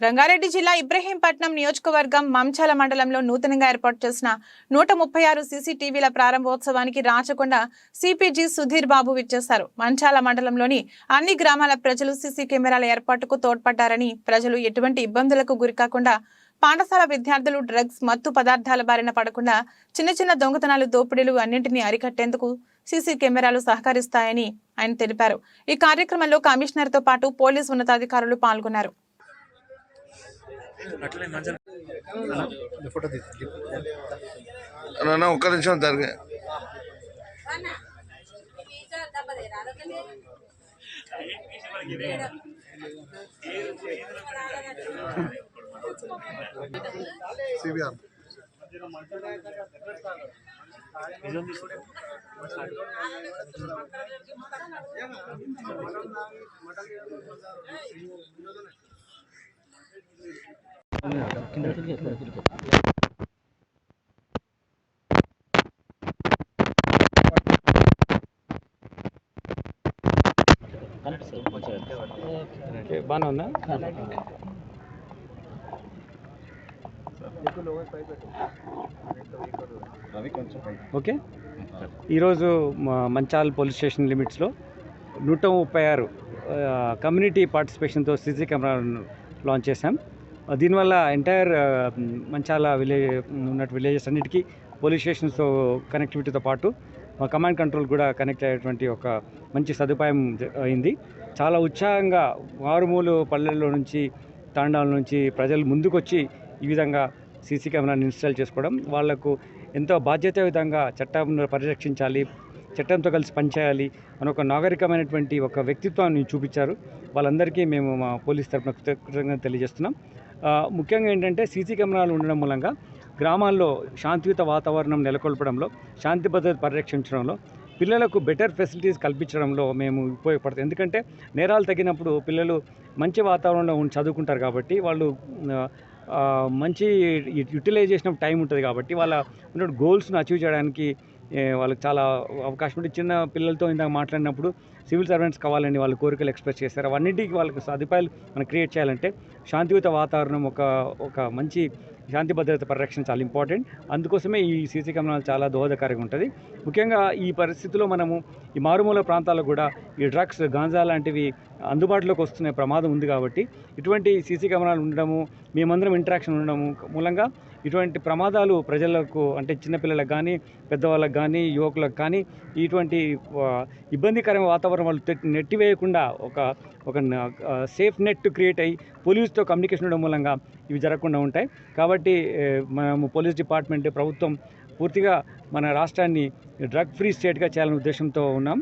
రంగారెడ్డి జిల్లా ఇబ్రహీంపట్నం నియోజకవర్గం మంచాల మండలంలో నూతనంగా ఏర్పాటు చేసిన నూట ముప్పై ఆరు సీసీటీవీల ప్రారంభోత్సవానికి రాచకొండ సిపిజి సుధీర్ బాబు విచ్చేశారు. మంచాల మండలంలోని అన్ని గ్రామాల ప్రజలు సీసీ కెమెరాల ఏర్పాటుకు తోడ్పడ్డారని ప్రజలు ఎటువంటి ఇబ్బందులకు గురికాకుండా పాఠశాల విద్యార్థులు డ్రగ్స్ మత్తు పదార్థాల బారిన పడకుండా చిన్న చిన్న దొంగతనాలు దోపిడీలు అన్నింటినీ అరికట్టేందుకు సీసీ కెమెరాలు సహకరిస్తాయని ఆయన తెలిపారు. ఈ కార్యక్రమంలో కమిషనర్తో పాటు పోలీసు ఉన్నతాధికారులు పాల్గొన్నారు. ఫోటో తీసి నాన్న ఒక్క నిమిషం జరిగే. సిబిఆర్. బాగానే ఉందా ఓకే. ఈరోజు మంచాల్ పోలీస్ స్టేషన్ లిమిట్స్లో నూట ముప్పై ఆరు కమ్యూనిటీ పార్టిసిపేషన్తో సీసీ కెమెరాను లాంచ్ చేశాం. దీనివల్ల ఎంటైర్ మంచాల విలేజ్ ఉన్నట్టు విలేజెస్ అన్నిటికీ పోలీస్ స్టేషన్స్తో కనెక్టివిటీతో పాటు మా కమాండ్ కంట్రోల్ కూడా కనెక్ట్ అయ్యేటువంటి ఒక మంచి సదుపాయం అయింది. చాలా ఉత్సాహంగా మారుమూలు పల్లెల్లో నుంచి తాండాల నుంచి ప్రజలు ముందుకొచ్చి ఈ విధంగా సీసీ కెమెరాని ఇన్స్టాల్ చేసుకోవడం వాళ్ళకు ఎంతో బాధ్యత విధంగా చట్టం పరిరక్షించాలి చట్టంతో కలిసి పనిచేయాలి అని ఒక నాగరికమైనటువంటి ఒక వ్యక్తిత్వాన్ని చూపించారు. వాళ్ళందరికీ మేము మా పోలీస్ తరఫున కృతజ్ఞత తెలియజేస్తున్నాం. ముఖ్యంగా ఏంటంటే సీసీ కెమెరాలు ఉండడం మూలంగా గ్రామాల్లో శాంతియుత వాతావరణం నెలకొల్పడంలో శాంతి భద్రత పరిరక్షించడంలో పిల్లలకు బెటర్ ఫెసిలిటీస్ కల్పించడంలో మేము ఉపయోగపడతాం. ఎందుకంటే నేరాలు తగ్గినప్పుడు పిల్లలు మంచి వాతావరణంలో ఉండి చదువుకుంటారు కాబట్టి వాళ్ళు మంచి యూటిలైజేషన్ ఆఫ్ టైం ఉంటుంది కాబట్టి వాళ్ళ ఉన్న గోల్స్ను అచీవ్ చేయడానికి వాళ్ళకి చాలా అవకాశం ఉంటే చిన్న పిల్లలతో ఇందాక మాట్లాడినప్పుడు సివిల్ సర్వెంట్స్ కావాలని వాళ్ళ కోరికలు ఎక్స్ప్రెస్ చేశారు. అవన్నింటికి వాళ్ళకి సదుపాయాలు మనం క్రియేట్ చేయాలంటే శాంతియుత వాతావరణం ఒక ఒక మంచి శాంతి భద్రత పరిరక్షణ చాలా ఇంపార్టెంట్. అందుకోసమే ఈ సీసీ కెమెరాలు చాలా దోహదకారిగా ఉంటుంది. ముఖ్యంగా ఈ పరిస్థితిలో మనము ఈ మారుమూల ప్రాంతాల్లో కూడా ఈ డ్రగ్స్ గాంజా లాంటివి అందుబాటులోకి వస్తున్న ప్రమాదం ఉంది కాబట్టి ఇటువంటి సీసీ కెమెరాలు ఉండడము మేమందరం ఇంటరాక్షన్ ఉండడము మూలంగా ఇటువంటి ప్రమాదాలు ప్రజలకు అంటే చిన్నపిల్లలకు కానీ పెద్దవాళ్ళకు కానీ యువకులకు కానీ ఇటువంటి ఇబ్బందికరమైన వాతావరణం వాళ్ళు నెట్టివేయకుండా ఒక ఒక సేఫ్ నెట్ క్రియేట్ అయ్యి పోలీసుతో కమ్యూనికేషన్ ఉండడం మూలంగా ఇవి జరగకుండా ఉంటాయి. కాబట్టి మనము పోలీస్ డిపార్ట్మెంట్ ప్రభుత్వం పూర్తిగా మన రాష్ట్రాన్ని డ్రగ్ ఫ్రీ స్టేట్గా చేయాలనే ఉద్దేశంతో ఉన్నాం.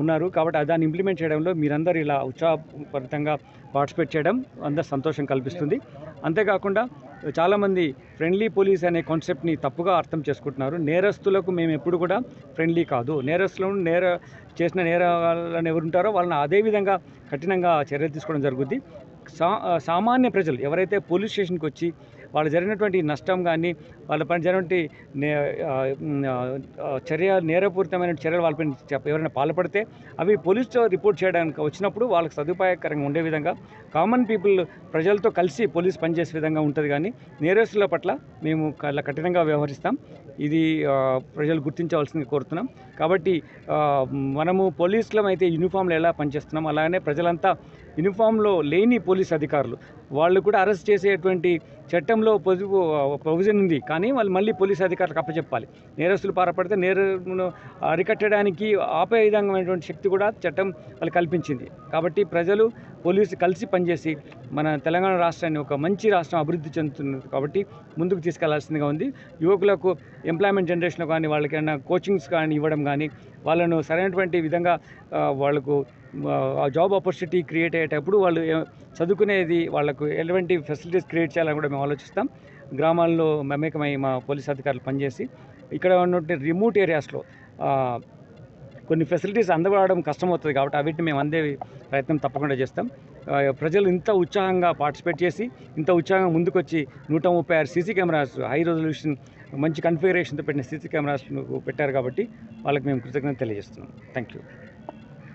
ఉన్నారు. కాబట్టి దాన్ని ఇంప్లిమెంట్ చేయడంలో మీరందరూ ఇలా ఉత్సాహపరితంగా పార్టిసిపేట్ చేయడం అందరు సంతోషం కల్పిస్తుంది. అంతేకాకుండా చాలామంది ఫ్రెండ్లీ పోలీస్ అనే కాన్సెప్ట్ని తప్పుగా అర్థం చేసుకుంటున్నారు. నేరస్తులకు మేము ఎప్పుడు కూడా ఫ్రెండ్లీ కాదు. నేరస్తులను నేర చేసిన నేరాలను ఎవరుంటారో వాళ్ళని అదే విధంగా కఠినంగా చర్యలు తీసుకోవడం జరుగుద్ది. సా సామాన్య ప్రజలు ఎవరైతే పోలీస్ స్టేషన్కి వచ్చి వాళ్ళు జరిగినటువంటి నష్టం కానీ వాళ్ళ పైన జరిగినటువంటి నే చర్య నేరపూరితమైన చర్యలు వాళ్ళపైన చెప్ప- ఎవరైనా పాల్పడితే అవి పోలీసుతో రిపోర్ట్ చేయడానికి వచ్చినప్పుడు వాళ్ళకి సదుపాయకరంగా ఉండే విధంగా కామన్ పీపుల్ ప్రజలతో కలిసి పోలీస్ పనిచేసే విధంగా ఉంటుంది కానీ నేరస్తుల పట్ల మేము అలా కఠినంగా వ్యవహరిస్తాం. ఇది ప్రజలు గుర్తించవలసింది కోరుతున్నాం. కాబట్టి మనము పోలీసులం అయితే ఎలా పనిచేస్తున్నాం అలానే ప్రజలంతా యూనిఫామ్లో లేని పోలీస్ అధికారులు. వాళ్ళు కూడా అరెస్ట్ చేసేటువంటి చట్టంలో పొదుపు ప్రొవిజన్ ఉంది. కానీ వాళ్ళు మళ్ళీ పోలీస్ అధికారులకు అప్పచెప్పాలి. నేరస్తులు పారపడితే నేరను అరికట్టడానికి ఆపే విధమైనటువంటి శక్తి కూడా చట్టం వాళ్ళు కల్పించింది. కాబట్టి ప్రజలు పోలీసు కలిసి పనిచేసి మన తెలంగాణ రాష్ట్రాన్ని ఒక మంచి రాష్ట్రం అభివృద్ధి చెందుతున్నది కాబట్టి ముందుకు తీసుకెళ్ళాల్సిందిగా ఉంది. యువకులకు ఎంప్లాయ్మెంట్ జనరేషన్ కానీ వాళ్ళకి ఏమైనా కోచింగ్స్ కానీ ఇవ్వడం కానీ వాళ్ళను సరైనటువంటి విధంగా వాళ్ళకు జాబ్ ఆపర్చునిటీ క్రియేట్ అయ్యేటప్పుడు వాళ్ళు చదువుకునేది వాళ్ళకు ఎటువంటి ఫెసిలిటీస్ క్రియేట్ చేయాలని కూడా మేము ఆలోచిస్తాం. గ్రామాల్లో మమేకమై మా పోలీస్ అధికారులు పనిచేసి ఇక్కడ ఉన్నటువంటి రిమోట్ ఏరియాస్లో కొన్ని ఫెసిలిటీస్ అందబడడం కష్టమవుతుంది కాబట్టి అవిటిని మేము అందే ప్రయత్నం తప్పకుండా చేస్తాం. ప్రజలు ఇంత ఉత్సాహంగా పార్టిసిపేట్ చేసి ఇంత ఉత్సాహంగా ముందుకొచ్చి నూట ముప్పై ఆరు సీసీ కెమెరాస్ హై రెజల్యూషన్ మంచి కన్ఫిగరేషన్తో పెట్టిన సీసీ కెమెరాస్ పెట్టారు కాబట్టి వాళ్ళకి మేము కృతజ్ఞత తెలియజేస్తున్నాం. Thank you